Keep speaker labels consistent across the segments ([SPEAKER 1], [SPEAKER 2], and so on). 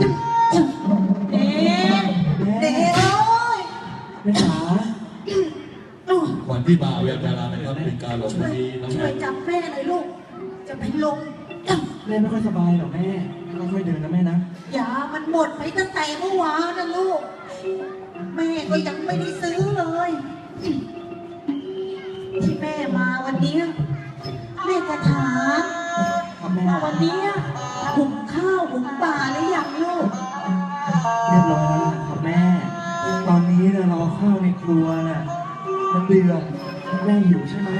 [SPEAKER 1] เด็กเด็กเอ้ย
[SPEAKER 2] แม่จ๋า
[SPEAKER 3] วันที่มาเวียนดารานะครับเป็นการลงวันนี้น้อง
[SPEAKER 1] ช่
[SPEAKER 3] แม่
[SPEAKER 1] วยจับแม่หน่อยลูก จะเป็นลม
[SPEAKER 2] แม่ไม่ค่อยสบายหรอแม่ค่อยเดินนะแม่นะ
[SPEAKER 1] ยามันหมดไปตั้งแต่เมื่อวานนะลูก แม่ก็ยังไม่ได้ซื้อเลย ที่แม่มาวันนี้ แม่จะถามว่าวันนี้ยหุง ข้าวหุงปลาหรือยังลูก
[SPEAKER 2] เรียบร้อยแล้วนะครับแม่ ตอนนี้เรารอข้าวในครัวน่ะ มันเดือดแม่หิวใช่ไหม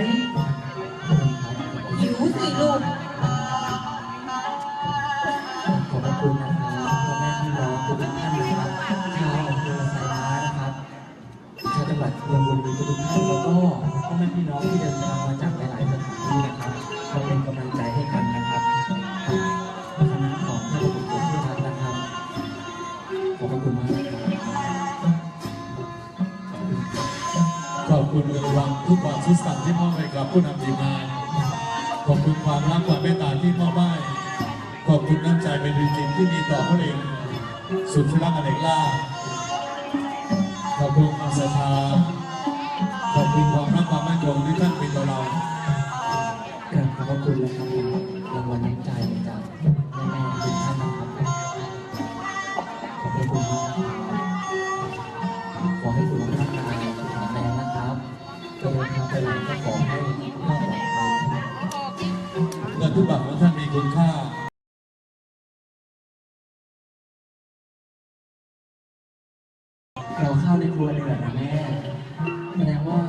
[SPEAKER 2] อบคุณน้ำใจ
[SPEAKER 3] เป็นจริงที่มีต่อพระเองสุดที่รักอเนกล่าภขอบคุณความศรัทธาขอบคุณความรักความมั่นคงที่ท่านมีต่อเรา
[SPEAKER 2] กราบขอบพระคุณและครับรางวัลน้ำใจจากแม่ๆทุกท่านนะครับขอบพระคุณมากขอให้สุขภาพกายแข็งแรงนะครับจะเดินทางไปไหนก็ขอให้ทุกท่านปลอดภัย
[SPEAKER 3] เงินทุกบาทของท่านมีคุณค่า
[SPEAKER 2] เราข้าวในครัวเดือดนะแม่แสดงว่า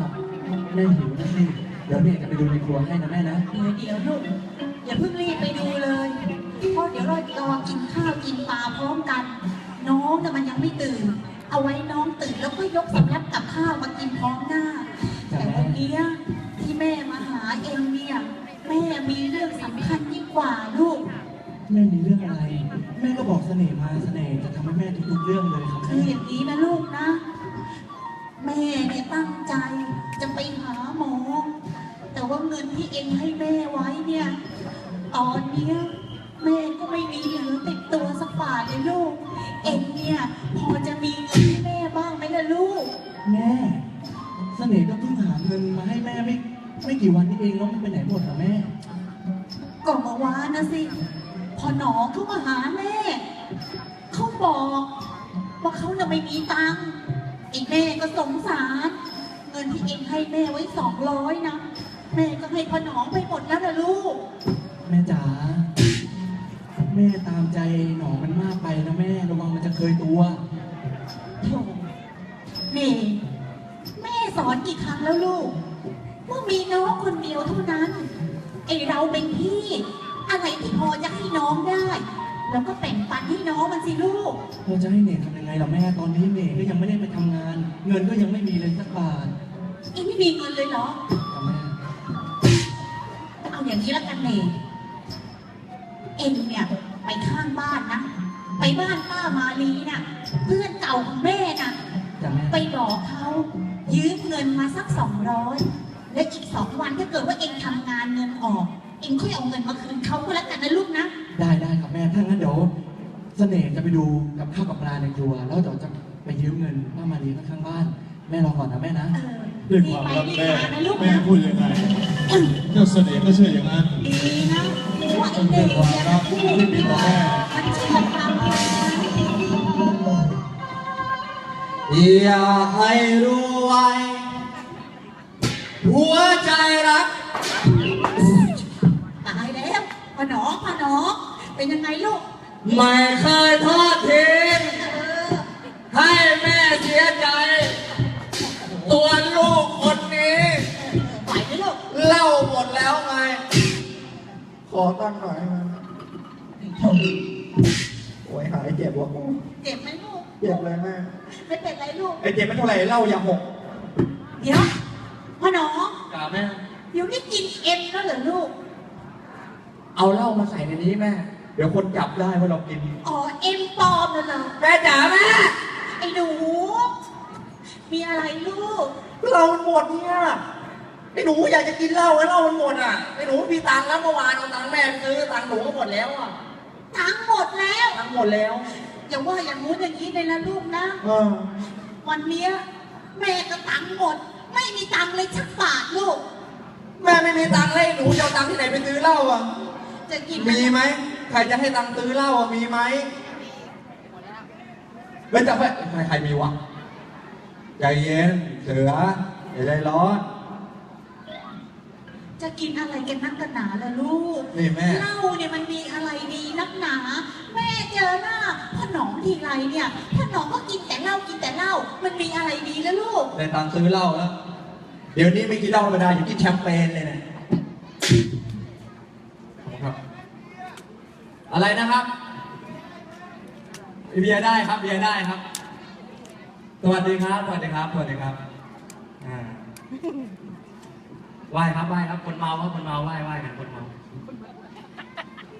[SPEAKER 2] แม่หิวนะสิเดี๋ยวเนี่ยจะไปดูในครัวให้นะแม่นะ
[SPEAKER 1] เดี๋ยวเดี๋ยวลูกอย่าเพิ่งรีบไปดูเลยเพราะเดี๋ยวเรารอกินข้าวกินปลาพร้อมกัน น้องแต่ะมันยังไม่ตื่น เอาไว้น้องตื่นแล้วก็ยกสำรับกับข้าวมากินพร้อมหน้า แต่วันเนี้ยที่แม่มาหาเองเนี่ยแม่มีเรื่องสำคัญยิ่งกว่าลูก
[SPEAKER 2] แม่มีเรื่องอะไร แม่ก็บอกเสน่ห์มาเสน่ห์จะทำให้แม่ทุกๆเรื่องเลยครับ
[SPEAKER 1] คืออย่างนี้นะลูกนะ แม่เนี่ยตั้งใจจะไปหาหมอ แต่ว่าเงินที่เองให้แม่ไว้เนี่ย ตอนเนี้ยแม่ก็ไม่มีเหลือติดตัวสักบาทเลยลูก เองเนี่ยพอจะมีเงินให้แม่บ้างไหมล่ะลูก
[SPEAKER 2] แม่เสน่ห์ก็เพิ่งหาเงินมาให้แม่ไม่ไม่กี่วันนี้เองแล้วมันไปไหนหมดอะแม่
[SPEAKER 1] ก็เมื่อวานนะสิ พอหนอเขามาหาแม่ เขาบอกว่าเขาจะไม่มีตังค์ไอ้แม่ก็สงสาร เงินที่เองให้แม่ไว้สองร้อยนะแม่ก็ให้พอหนอไปหมดแล้วนะลูก
[SPEAKER 2] แม่จ๋าแม่ตามใจหนองมันมากไปนะแม่ระวังมันจะเคยตัว
[SPEAKER 1] โถแม่แม่สอนกี่ครั้งแล้วลูก ว่ามีน้องคนเดียวเท่านั้นไอเราเป็นพี่ อะไรที่พอจะให้น้องได้ แล้วก็แบ่งปันให้น้องมันสิลูก
[SPEAKER 2] เราจะให้เน่ทำยังไงล่ะแม่ตอนนี้เน่ก็ยังไม่ได้ไปทำงาน เงินก็ยังไม่มีเลยสักบาท
[SPEAKER 1] เองไม่มีเงินเลยเหรอ
[SPEAKER 2] จ้ะแม่
[SPEAKER 1] เอาอย่างนี้แล้วกันเนเองเนี่ยไปข้างบ้านนะ ไปบ้านป้ามาลีน่ะเพื่อนเก่าของแม่น่ะ
[SPEAKER 2] จ้ะแม่
[SPEAKER 1] ไปบอกเขายืมเงินมาสักสองร้อยและอีกสองวันถ้าเกิดว่าเองทำงานเงินออก เองค่อยเอาเงินมาคืนเขาก็แล้วกันนะลูกนะ
[SPEAKER 2] ได้ได้ครับแม่ถ้างั้นเดี๋ยวเสน่ห์จะไปดูกับข้าวกับปลาในครัว แล้วเดี๋ยวจะไปยืมเงินป้ามารีข้างๆบ้าน แม่รอก่อนนะแม่นะ
[SPEAKER 1] เออ
[SPEAKER 3] ด้วยความรัก
[SPEAKER 1] รีบ
[SPEAKER 3] แม่
[SPEAKER 1] ไปรีบมานะลูก
[SPEAKER 3] แม่
[SPEAKER 1] นะ
[SPEAKER 3] พูดยังไงเจ้าเสน่ห์ก็เชื่ออย่างนั้น
[SPEAKER 1] ดีนะว่าไอ้เด็กเนี่ยนะพูดเนี่ยมันเชื่อฟังนะ
[SPEAKER 4] อยากให้รู้ไว้ หัวใจรัก
[SPEAKER 1] อหนอพอหนอเป็นยังไงลูก
[SPEAKER 4] ไม่เคยทอดทิ้ง
[SPEAKER 1] เออ
[SPEAKER 4] ให้แม่เสียใจ ตัวลูกคนนี้
[SPEAKER 1] ไหวไหมลูก
[SPEAKER 4] เล่าหมดแล้วไง ขอตั้งหน่อยมันโอ้ยหายเจ็บว่ะกู
[SPEAKER 1] เจ็บไหมลูก
[SPEAKER 4] เจ็บเลยแม่
[SPEAKER 1] ไม่เป็นไรลูก
[SPEAKER 4] ไอ้เจ็บไม่เท่าไหร่เล่าอย่าหก
[SPEAKER 1] เดี๋ยวพ่อหนอ
[SPEAKER 4] กาแม่
[SPEAKER 1] เดี๋ยวนี้กินเอ็นแล้วเหรอลูก
[SPEAKER 4] เอาเหล้ามาใส่ในนี้แม่ เดี๋ยวคนจับได้ว่าเรากิน
[SPEAKER 1] อ๋อ เอ็นปลอมน่ะเหรอ
[SPEAKER 4] แม่จ๋าแม่
[SPEAKER 1] ไอ้หนู มีอะไรลูก
[SPEAKER 4] เรามันหมดเนี่ยไอ้หนูอยากจะกินเหล้าแล้วเหล้ามันหมดอะไอ้หนูมีตังค์แล้วเมื่อวานเอาตังค์แม่ไปซื้อตังค์หนูก็หมดแล้วอะ
[SPEAKER 1] ทั้งหมดแล้ว
[SPEAKER 4] ตังค์หมดแล้ว
[SPEAKER 1] อย่าว่าอย่างงู้นอย่างนี้เลยนะลูกนะ
[SPEAKER 4] เออ
[SPEAKER 1] วันเนี้ยแม่ก็ตังค์หมด ไม่มีตังค์เลยชักบาทลูก
[SPEAKER 4] แม่ไม่มีตังค์ให้หนูจะเอาตังค์ที่ไหนไปซื้อเหล้าอะ
[SPEAKER 1] จะกิน
[SPEAKER 4] มีไหมใครจะให้ตังค์ซื้อเหล้าอะมีไหมเฮ้ยจะไปใครใครมีวะใจเย็นเสืออย่าใจร้อน
[SPEAKER 1] จะกินอะไรกันนักกันหนาล่ะลูก
[SPEAKER 4] นี่แม่
[SPEAKER 1] เหล้าเนี่ยมันมีอะไรดีนักหนา แม่เจอหน้าพ่อหนองทีไรเนี่ยพ่อหนองก็กินแต่เหล้ากินแต่เหล้ามันมีอะไรดีแล้วลูก
[SPEAKER 4] ได้ตังค์ซื้อเหล้าแล้ว เดี๋ยวนี้ไม่กินเหล้าธรรมดาอยู่กินแชมเปญเลยนะครับ อะไรนะครับเบียร์ได้ครับเบียร์ได้ครับ สวัสดีครับ สวัสดีครับ สวัสดีครับอ่าไหว้ครับไหว้ครับ คนเมาครับคนเมาไหว้ไหว้กันคนเมา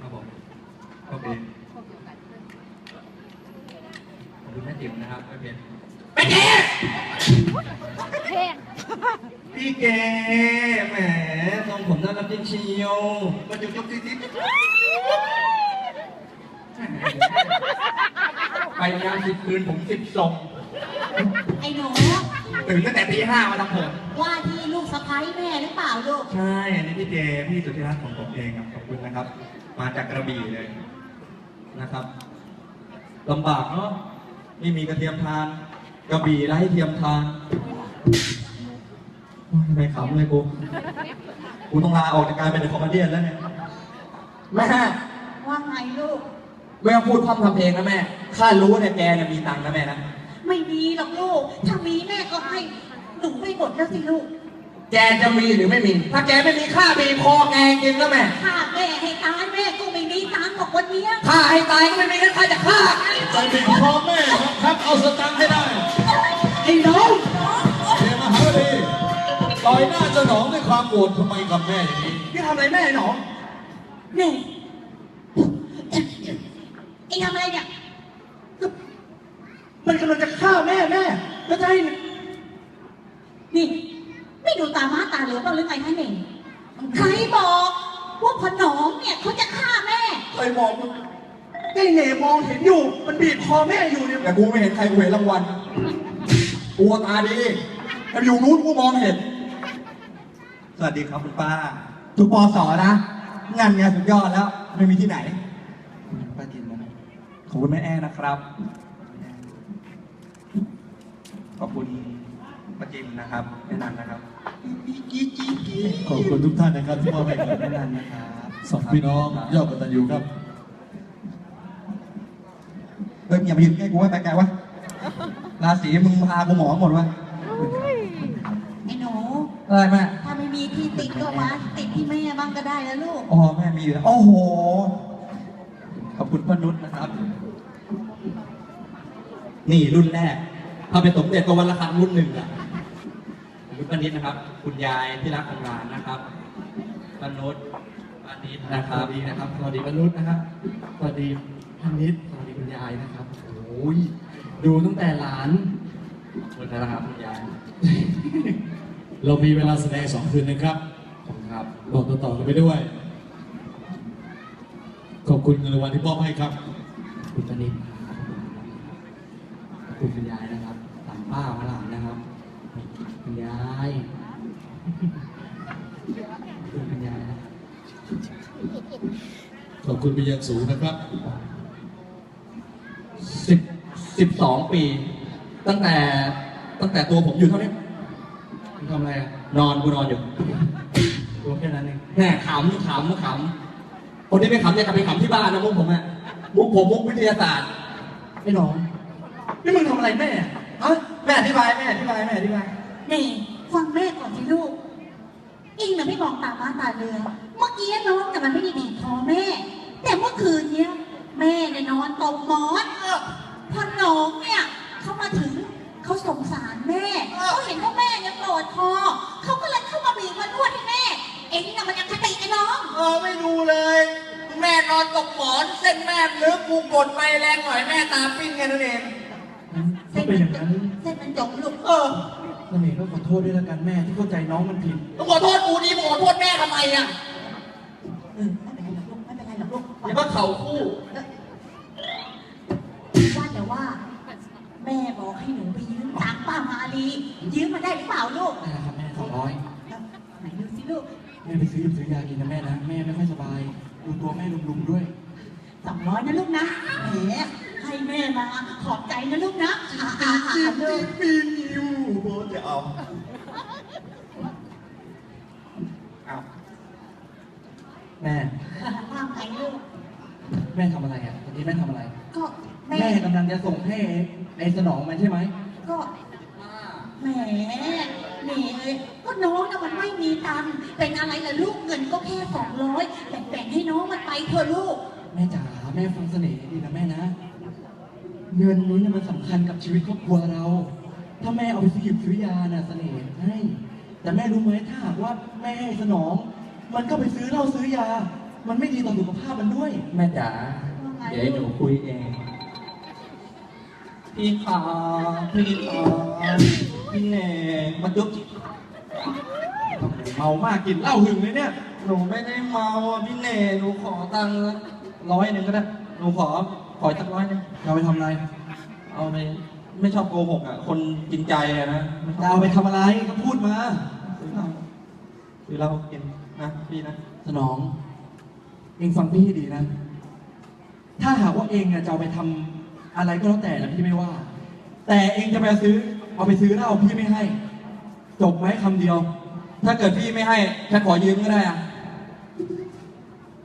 [SPEAKER 4] ครับผมโอเคขอบคุณแม่ติ๋มนะครับไม่เป็นไปเจ๊พี่เกแหมทรงผมน่ารักจริงเชียวมาจุกจุกจิ๊กจิ๊ก ไปงานสิบคืนผมสิบทรง
[SPEAKER 1] ไอ้หนู
[SPEAKER 4] ตื่นตั้งแต่ตีห้ามาทำผม
[SPEAKER 1] ว่าที่ลูกสะพ้ายแม่หรือเปล่าลูก
[SPEAKER 4] ใช่ อันนี้พี่เจ พี่สุธิรัตน์ของผมเองครับ ขอบคุณนะครับ มาจากกระบี่เลยนะครับลำบากเนาะไม่มีกระเทียมทาน กระบี่ไร้เทียมทานโอ้ยทำไม่ขำเลยกู กูต้องลาออกจากการเป็นคอมเมดี้แล้วเนี่ย แม่
[SPEAKER 1] ว่าไงลูก
[SPEAKER 4] ไม่ต้องพูดพร่ำทำเพลงนะแม่ ข้ารู้เนี่ยแกเนี่ยมีตังค์นะแม่นะ
[SPEAKER 1] ไม่มีหรอกลูก ถ้ามีแม่ก็ให้หนูไปหมดแล้วสิลูก
[SPEAKER 4] แกจะมีหรือไม่มี ถ้าแกไม่มีข้ามีพอแกจริงแล้วแม่
[SPEAKER 1] ฆ่าแม่ให้ตายแม่ก็ไม่มีตังค์หรอกวันเนี้ย
[SPEAKER 4] ฆ่าให้ตายก็ไม่มีงั้นใครจะฆ่า
[SPEAKER 3] ใจบีบคอแม่บังคับเอาสตังค์ให้ได้
[SPEAKER 4] ไอ้น้อง
[SPEAKER 3] เทมหาวดีต่อยหน้าเจ้าหนองด้วยความโกรธทำไมกับแม่อย่างนี้
[SPEAKER 4] นี่ทำอะไรแม่หนอ
[SPEAKER 1] นี่ ไอ้ทำอะไรเนี่ย
[SPEAKER 4] มันกำลังจะฆ่าแม่แม่แล้วจะให้
[SPEAKER 1] นี่ ไม่ดูตาม้าตาเหลือบ้างหรือไงฮะเน่งใครบอกว่าพอหนองเนี่ยเขาจะฆ่าแม่
[SPEAKER 4] เคยมองไอ้เหน่มองเห็นอยู่ มันบีบคอแม่อยู่เนี่ย แต่กูไม่เห็นใครกูเห็นรางวัลกูตาดีแต่อยู่นู้นกูมองเห็น สวัสดีครับคุณป้าทุกปอสอนะ งานงานสุดยอดแล้ว ไม่มีที่ไหนป้าจินนะ ขอบคุณแม่แอ้นะครับ ขอบคุณป้าจิมนะครับแม่นันนะครับ
[SPEAKER 3] ขอบคุณทุกท่านนะครับที่มอบให้กับ
[SPEAKER 4] แม่นันนะครับ
[SPEAKER 3] สองพี่น้องยอดกตัญญูครับ
[SPEAKER 4] เฮ้ยอย่ามายืนใกล้กูไว้ไปไกลวะราศีมึงพากูหมอหมดวะ
[SPEAKER 1] ไอ้หนู
[SPEAKER 4] อะไรแม่
[SPEAKER 1] ถ้าไม่มีที่ติดก็มาติดที่แม่บ้างก็ได้แล้วลูก
[SPEAKER 4] อ๋อแม่มีอยู่แล้วโอ้โหขอบ คุณพ่อนุชนะครับ นี่รุ่นแรกถ้าเป็นสมเด็จก็วันละครั้งรุ่นหนึ่งอะขอบคุณป้านิดนะครับ คุณยายที่รักของหลานนะครับป้านุชป้านิดนะครับดีนะครับสวัสดีป้านุชนะครับสวัสดีป้านิดสวัสดีคุณยายนะครับโอ้ยดูตั้งแต่หลานขอบคุณนะครับคุณยาย
[SPEAKER 3] เรามีเวลาแสดงสองคืนนะครับ
[SPEAKER 4] ขอบคุณครับ
[SPEAKER 3] บอกต่อๆกันไปด้วย ขอบคุณเงินรางวัลที่มอบให้ครับ
[SPEAKER 4] คุณปนิดคุณคุณยายนะครับตามป้ามาหลานนะครับ คุณยายคุณคุณยายนะ
[SPEAKER 3] ขอบคุณเป็นอย่างสูงนะครับ
[SPEAKER 4] สิบสิบสองปี ตั้งแต่ตั้งแต่ตัวผมอยู่เท่านี้คุณทำอะไรอะนอนกูนอนอยู่ตัวแค่นั้นเองแม่ขำขำขำ คนที่ไม่ขำเนี่ยกลับไปขำที่บ้านนะมุกผมอะมุกผมมุกวิทยาศาสตร์ไอ้น้องนี่มึงทำอะไรแม่อะฮะแม่อธิบายแม่อธิบายแม่อธิบาย
[SPEAKER 1] นี่ฟังแม่ก่อนสิลูก อิงน่ะไม่มองตาม้าตาเรือเมื่อกี้น้องแต่มันไม่ได้บีบคอแม่ แต่เมื่อคืนเนี้ย แม่เนี่ยนอนตรงหมอนพอน้องเนี่ยเขามาถึงเขาสงสารแม่เขาเห็นว่าแม่เนี่ยปวดคอเขาก็เลยเข้ามาบีบมานวดให้แม่ เอ็งน่ะมันยังคติไอ้น้อง
[SPEAKER 4] เออไม่ดูเลย แม่นอนตกหมอน เส้นแม่ลึกกูกดไปแรงหน่อยแม่ตาปิ้งแค่นั้นเอง
[SPEAKER 1] เส้นมันจบเส้นมันจบลูก
[SPEAKER 4] เออ
[SPEAKER 2] นั่นเองก็ขอโทษด้วยแล้วกันแม่ที่เข้าใจน้องมันผิด
[SPEAKER 4] ต้องขอโทษกูดีมึงขอโทษแม่ทำไมอะ
[SPEAKER 1] เออไม่เป็นไรหรอกลูกไม่เป็นไรหรอกลูก
[SPEAKER 4] อย่ามาเข่าคู่
[SPEAKER 1] วันแต่ว่า แม่บอกให้หนูไปยืมตังค์ป้ามาลียืมมาได้หรือเปล่าลูก
[SPEAKER 2] ได้ครับแม่สองร้อย
[SPEAKER 1] ไหนดูสิลูก
[SPEAKER 2] แม่ไปซื้อซื้อยากินนะแม่นะแม่ไม่ค่อยสบายดูตัวแม่ลุมๆด้วย
[SPEAKER 1] สองร้อยนะลูกนะแหมให้แม่มาขอบใจนะลูกนะอ่าอ่าอ่าลูก
[SPEAKER 2] ปีนิวโบจะเอาเอาแม่
[SPEAKER 1] ว่าไงลูก
[SPEAKER 2] แม่ทำอะไรอะตอนนี้แม่ทำอะไร
[SPEAKER 1] ก็แม่
[SPEAKER 2] แม่กำลังจะส่งให้ไอ้สนองมันใช่ไหม
[SPEAKER 1] ก็แหมนี่ เลยก็น้องนะมันไม่มีตังค์เป็นอะไรล่ะลูกเงินก็แค่สองร้อยแบ่งๆให้น้องมันไปเถอะลูก
[SPEAKER 2] แม่จ๋าแม่ฟังเสน่ห์ดีนะแม่นะ เงินนี้เนี่ยมันสำคัญกับชีวิตครอบครัวเรา ถ้าแม่เอาไปซื้อหยิบซื้อยาน่ะเสน่ห์ให้แต่แม่รู้ไหมถ้าหากว่าแม่ให้สนอง มันก็ไปซื้อเหล้าซื้อยา มันไม่ดีต่อสุขภาพมันด้วย
[SPEAKER 4] แม่จ๋าเดี๋ยวให้หนูคุยเองพี่ขาพี่ขาพี่เน่มาจุ๊บ
[SPEAKER 2] เมามากกินเหล้าหึงเลยเนี่ย
[SPEAKER 4] หนูไม่ได้เมาอะพี่เน่หนูขอตังค์ร้อยหนึ่งก็ได้ หนูขอขอสักร้อยหนึง
[SPEAKER 2] เราไปทำอะไร
[SPEAKER 4] เอาไปไม่ชอบโกหกอะ คนจริงใจอะนะไม่ช
[SPEAKER 2] เรา
[SPEAKER 4] อบ
[SPEAKER 2] เอาไปทำอะไรก็พูดมา
[SPEAKER 4] ซื้อเหล้าซื้อเหล้ากินนะพี่นะ
[SPEAKER 2] สนอง เองฟังพี่ให้ดีนะ ถ้าหากว่าเองอะจะเอาไปทำอะไรก็แล้วแต่นะพี่ไม่ว่า แต่เองจะไปซื้อ เอาไปซื้อเหล้าพี่ไม่ให้ จบไหมคำเดียว
[SPEAKER 4] ถ้าเกิดพี่ไม่ให้ฉันขอยืมก็ได้อะ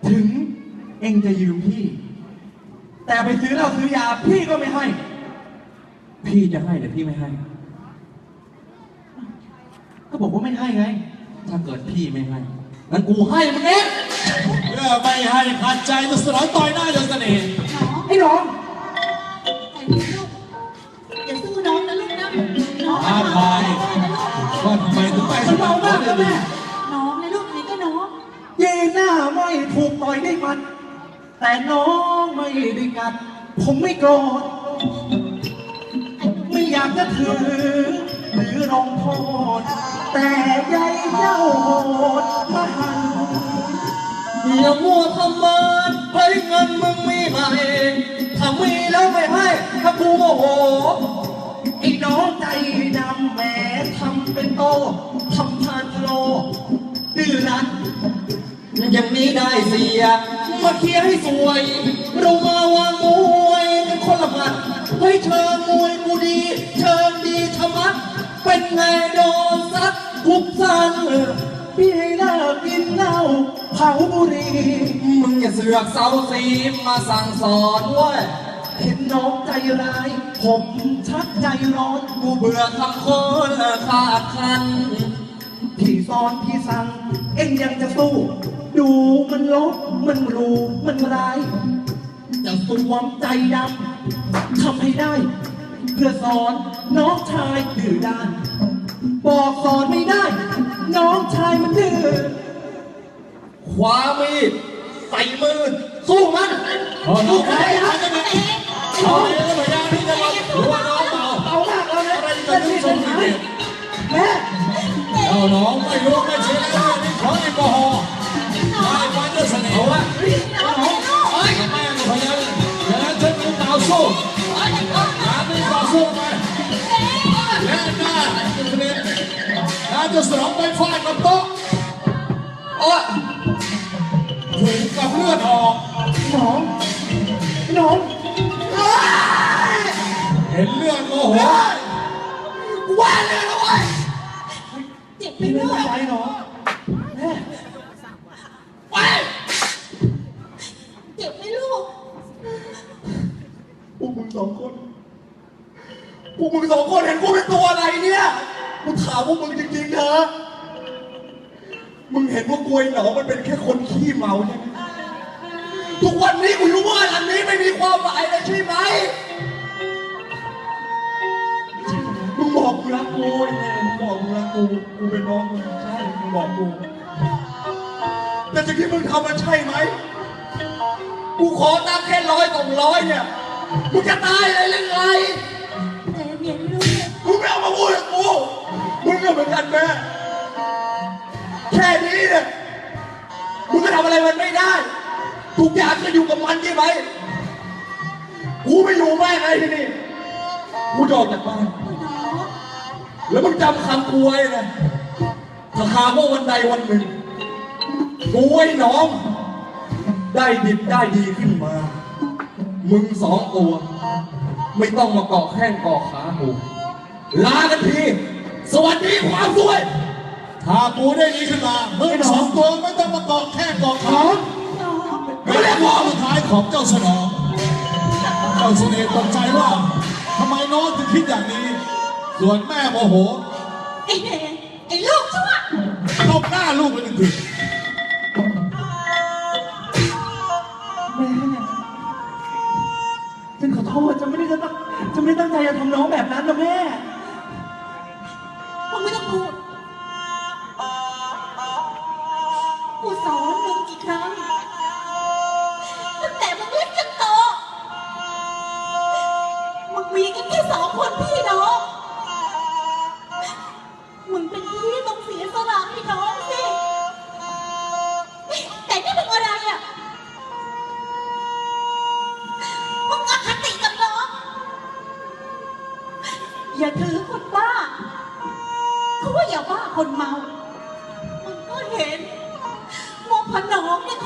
[SPEAKER 2] ถึงเองจะยืมพี่ แต่ไปซื้อเหล้าซื้อยาพี่ก็ไม่ให้
[SPEAKER 4] พี่จะให้หรือพี่ไม่ให้
[SPEAKER 2] ก็บอกว่าไม่ให้ไง
[SPEAKER 4] ถ้าเกิดพี่ไม่ให้งั้นกูให้มึงเอง
[SPEAKER 3] เพื่อไม่ให้ขัดใจจะสนองต่อยหน้าจนเสน่ห์
[SPEAKER 1] น้อง
[SPEAKER 2] ไอ้น้อง
[SPEAKER 1] ใจเย็นลูกอย่าสู้น้องนะลูกนะน้อง
[SPEAKER 3] ท้าทาย ว่าทำไมถึงไป
[SPEAKER 2] มันเมามากนะแม่
[SPEAKER 1] น้องนะลูกนี่ก็น้อง
[SPEAKER 2] เย่หน้าไม่ถูกต่อยได้มัน แต่น้องไม่ได้กัด ผมไม่โกรธ ไม่อยากจะถือ หรือลงโทษ แต่ใยเจ้าโหดมาหัน
[SPEAKER 4] อย่ามัวทำเมินเฮ้เงินมึงมีไหมถ้ามีแล้วไม่ให้ ถ้ากูโมโห
[SPEAKER 2] อ้น้องใจดำแหมทำเป็นโตทำทานโลดื้อรั้น
[SPEAKER 4] อย่างนี้ได้เสีย มาเคลียร์ให้สวย เรามาวางมวยกันคนละหมัดเฮ้ยเชิงมวยกูดี เชิงดีชะมัด เป็นไงโดนซัดทุกสัน
[SPEAKER 2] พี่ให้เลิกกินเหล้าเผาบุหรี่
[SPEAKER 4] มึงอย่าเสือกเซาซีมาสั่งสอนเว้ย
[SPEAKER 2] เห็นน้องใจร้าย ผมชักใจร้อน
[SPEAKER 4] กูเบื่อคำคนขาดคัน
[SPEAKER 2] พี่สอนพี่สั่งเอ็งยังจะสู้ ดูมันลบมันรูมันร้ายจะสวมใจดำทำให้ได้ เพื่อสอนน้องชายดื้อด้านบอกสอนไม่ได้ น้องชายมันดื้อ
[SPEAKER 4] คว้ามีดใส่มือสู้มัน
[SPEAKER 3] พอน้ องไปหาจะมาเอาเลยแล้วพยายามที่จะมาหัวน้องเมา
[SPEAKER 2] เอามากแล้วนะ
[SPEAKER 3] อะไร
[SPEAKER 2] เล่
[SPEAKER 3] กัน
[SPEAKER 2] น
[SPEAKER 3] ที่
[SPEAKER 2] ที่
[SPEAKER 3] ช
[SPEAKER 2] ส
[SPEAKER 3] ม
[SPEAKER 2] น
[SPEAKER 3] ดีา
[SPEAKER 2] ยแม่
[SPEAKER 3] เอาน้องไม่รู้ไม่เชื่อแล้วนี่ขอแอลกอฮอล์ได้ฟันด้วยเสน่ห์ว่า
[SPEAKER 1] น้องลูก
[SPEAKER 3] ไอ้แม่พยายามอย่างนั้นฉันมึงต่อสู้งานนี้ต่อสู้ไปและหน้าเสน่ห์งานจะสนองไปฟาดกับโต๊ะ
[SPEAKER 4] โอ๊ย
[SPEAKER 3] ถูกกับเลือดออก
[SPEAKER 2] น้องน้อง
[SPEAKER 3] เห็นเลือดโมโห
[SPEAKER 2] ว่าเลยนะเว้ย
[SPEAKER 1] เจ็บไป
[SPEAKER 2] ไม่
[SPEAKER 1] ลู
[SPEAKER 2] รู้
[SPEAKER 1] ก
[SPEAKER 2] ใจน้องแม่
[SPEAKER 1] เจ็บไปลูก
[SPEAKER 2] พวกมึงสองคนพวกมึงสองคนเห็นกูเป็นตัวอะไรเนี่ยกูถามพวกมึงจริงๆเถอะมึงเห็นว่ากลวยหนองมันเป็นแค่คนขี้เมาใช่ไหมทุกวันนี้กูรู้ว่าอันนี้ไม่มีความหมายเลยใช่ไหม บอกกูรักกูไอ้แม่มึงบอกกูรักกูกูเป็นน้องมึงใช่มึงบอกกู แต่สิ่งที่มึงทำมันใช่ไหมกูขอตังค์แค่ร้อยสองร้อยเนี่ยมึงจะตายเลยหรือไง
[SPEAKER 1] ใจเย็นลูก
[SPEAKER 2] มึงไม่เอามาพูดกับกูมึงก็เหมือนกันแม่แค่นี้เนี่ยมึงก็ทำอะไรมันไม่ได้ทุกอย่างก็อยู่กับมันใช่ไหม
[SPEAKER 4] กูไม่อยู่แม่ไงที่นี่กูจออกจากบ้าน แล้วมึงจำคำกูไว้นะถ้าหากว่าวันใดวันหนึ่งกูไอ้น้อง ได้ดิบได้ดีขึ้นมา มึงสองตัว ไม่ต้องมาเกาะแข้งเกาะขากูลากันที สวัสดีความสวย
[SPEAKER 3] ถ้ากูได้นี้ขึ้นมา มึงสองตัวไม่ต้องมาเกาะแค่เกาะขาไม่ได้ข้อสุดท้ายของเจ้าสนอง เจ้าเสน่ห์ตกใจว่าทำไมน้องถึงคิดอย่างนี้ ส่วนแม่โมโห
[SPEAKER 1] ไอ้เด็กไอ้ลูกชั่ว
[SPEAKER 3] ตบหน้าลูกไปหนึ่งที
[SPEAKER 2] แม่ฉันขอโทษฉันไม่ได้จะตั้งฉันไม่ได้ตั้งใจจะทำน้องแบบนั้นนะแม่
[SPEAKER 1] พอ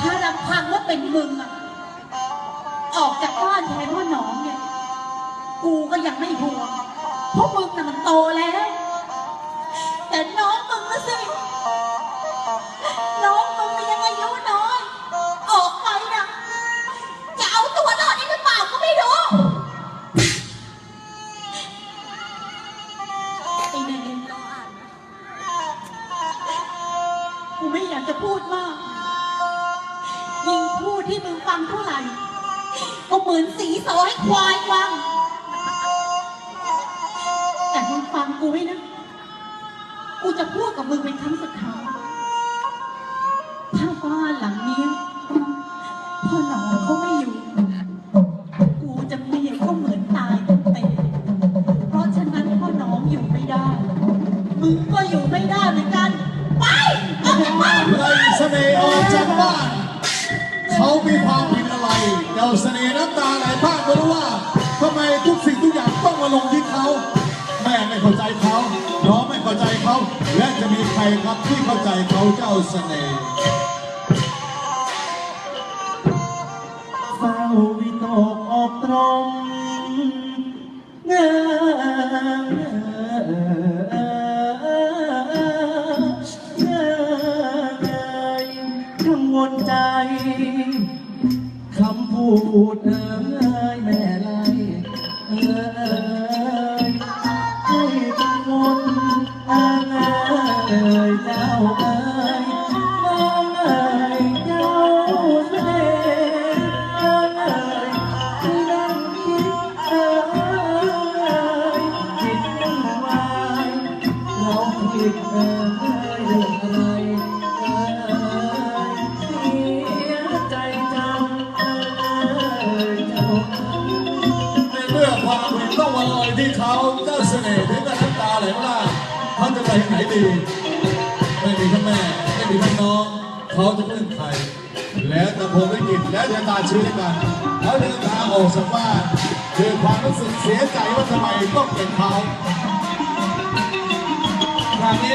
[SPEAKER 1] ถ้าลำพังว่าเป็นมึงอะออกจากบ้านแทนพ่อหนองเนี่ย กูก็ยังไม่ห่วงเพราะมึงน่ะมันโตแล้ว เหมือนสีสอให้ควายฟัง แต่มึงฟังกูไว้นะ กูจะพูดกับมึงเป็นครั้งสุดท้าย ถ้าบ้านหลังนี้ เจะไป
[SPEAKER 3] ที่ไม่มีทั้งแม่
[SPEAKER 2] ไม่
[SPEAKER 3] มีทั้งน้องเขาจะพึ่งใครแล้วแต่ผมไม่กินและจะตาชีวิตกันเขาเดินทางออกจากบ้านคือความรู้สึกเสียใจว่าทำไมต้องเป็นเขาครั้งนี้